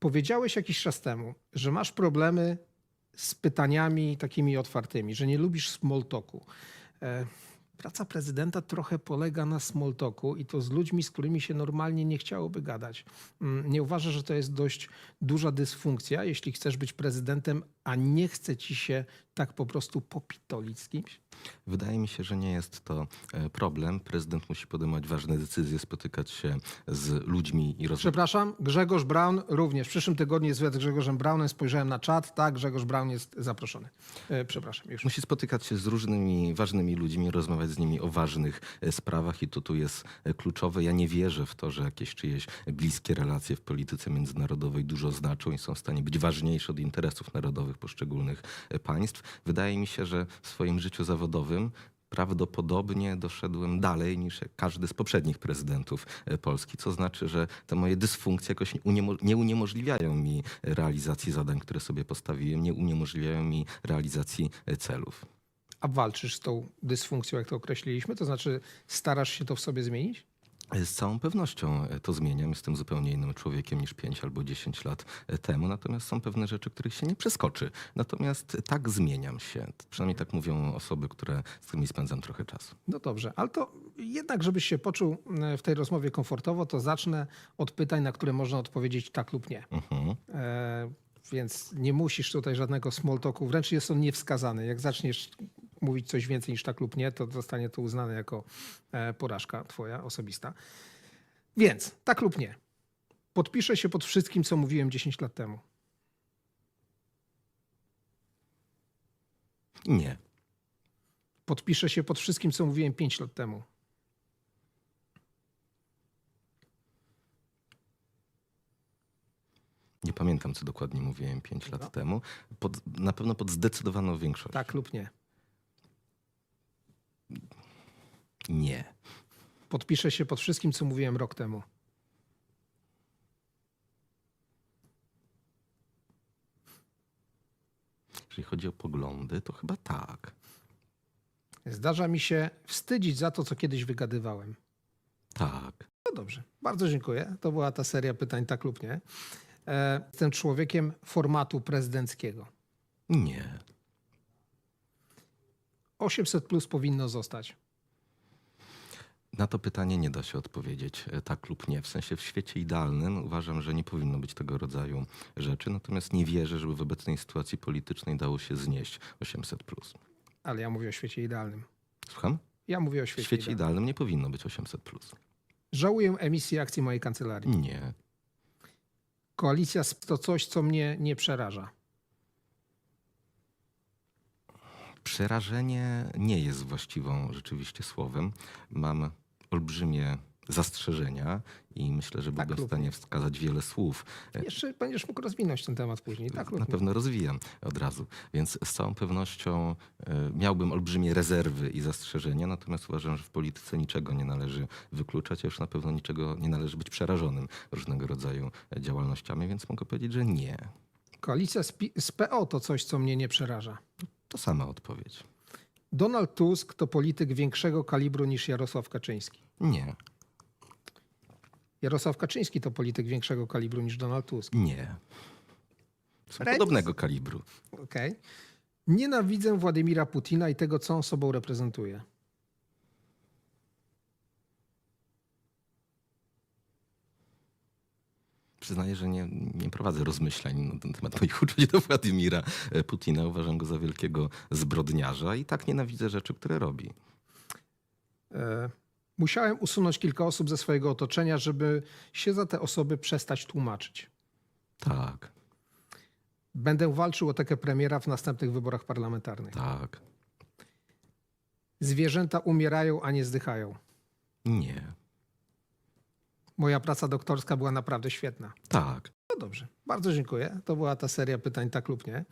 Powiedziałeś jakiś czas temu, że masz problemy z pytaniami takimi otwartymi, że nie lubisz small. E, Praca prezydenta trochę polega na small i to z ludźmi, z którymi się normalnie nie chciałoby gadać. Mm, Nie uważasz, że to jest dość duża dysfunkcja, jeśli chcesz być prezydentem, a nie chce ci się tak po prostu popitolić z kimś? Wydaje mi się, że nie jest to e, problem. Prezydent musi podejmować ważne decyzje, spotykać się z ludźmi i rozmawiać. Przepraszam, Grzegorz Braun również. W przyszłym tygodniu jest wywiad z Grzegorzem Braunem. Spojrzałem na czat. Tak, Grzegorz Braun jest zaproszony. E, Przepraszam, już. Musi spotykać się z różnymi ważnymi ludźmi, rozmawiać z nimi o ważnych e, sprawach i to tu jest kluczowe. Ja nie wierzę w to, że jakieś czyjeś bliskie relacje w polityce międzynarodowej dużo znaczą i są w stanie być ważniejsze od interesów narodowych poszczególnych państw. Wydaje mi się, że w swoim życiu zawodowym prawdopodobnie doszedłem dalej niż każdy z poprzednich prezydentów e, Polski, co znaczy, że te moje dysfunkcje jakoś nie uniemożliwiają mi realizacji zadań, które sobie postawiłem, nie uniemożliwiają mi realizacji e, celów. A walczysz z tą dysfunkcją, jak to określiliśmy? To znaczy, starasz się to w sobie zmienić? Z całą pewnością e, to zmieniam. Jestem zupełnie innym człowiekiem niż 5 albo 10 lat e, temu. Natomiast są pewne rzeczy, których się nie przeskoczy. Natomiast tak zmieniam się. Przynajmniej tak mówią osoby, które, z którymi spędzam trochę czasu. No dobrze, ale to jednak, żebyś się poczuł e, w tej rozmowie komfortowo, to zacznę od pytań, na które można odpowiedzieć tak lub nie. Mhm. E, więc nie musisz tutaj żadnego small talku, wręcz jest on niewskazany. Jak zaczniesz mówić coś więcej niż tak lub nie, to zostanie to uznane jako e, porażka twoja osobista. Więc tak lub nie. Podpiszę się pod wszystkim, co mówiłem 10 lat temu. Nie. Podpiszę się pod wszystkim, co mówiłem 5 lat temu. Nie pamiętam, co dokładnie mówiłem 5 Dobra. lat temu. Pod, na pewno pod zdecydowaną większość. Tak lub nie. Nie. Podpiszę się pod wszystkim, co mówiłem rok temu. Jeżeli chodzi o poglądy, to chyba tak. Zdarza mi się wstydzić za to, co kiedyś wygadywałem. Tak. No dobrze, bardzo dziękuję. To była ta seria pytań tak lub nie. E, Jestem człowiekiem formatu prezydenckiego. Nie. 800 plus powinno zostać. Na to pytanie nie da się odpowiedzieć e, tak lub nie. W sensie w świecie idealnym uważam, że nie powinno być tego rodzaju rzeczy, natomiast nie wierzę, żeby w obecnej sytuacji politycznej dało się znieść 800. Ale ja mówię o świecie idealnym. Słucham? Ja mówię o W świecie, świecie idealnym. idealnym nie powinno być 800. Żałuję emisji akcji mojej kancelarii. Nie. Koalicja to coś, co mnie nie przeraża. Przerażenie nie jest właściwą rzeczywiście słowem. Mam olbrzymie zastrzeżenia i myślę, że Tak byłbym w stanie wskazać wiele słów. E, Jeszcze będziesz mógł rozwinąć ten temat później. Tak Na pewno rozwijam od razu, więc z całą pewnością e, miałbym olbrzymie rezerwy i zastrzeżenia, natomiast uważam, że w polityce niczego nie należy wykluczać, a już na pewno niczego nie należy być przerażonym różnego rodzaju e, działalnościami, więc mogę powiedzieć, że nie. Koalicja z PO to coś, co mnie nie przeraża. To sama odpowiedź. Donald Tusk to polityk większego kalibru niż Jarosław Kaczyński. Nie, Jarosław Kaczyński to polityk większego kalibru niż Donald Tusk. nie. Są Remis. podobnego kalibru. Okej. Nienawidzę Władimira Putina i tego, co on sobą reprezentuje. Przyznaję, że nie, nie prowadzę rozmyślań na ten temat moich uczuć do Władimira e, Putina. Uważam go za wielkiego zbrodniarza i tak nienawidzę rzeczy, które robi. E, musiałem usunąć kilka osób ze swojego otoczenia, żeby się za te osoby przestać tłumaczyć. Tak, Będę walczył o tekę premiera w następnych wyborach parlamentarnych. tak, Zwierzęta umierają, a nie zdychają. nie, Moja praca doktorska była naprawdę świetna. tak. No dobrze, bardzo dziękuję. To była ta seria pytań tak lub nie.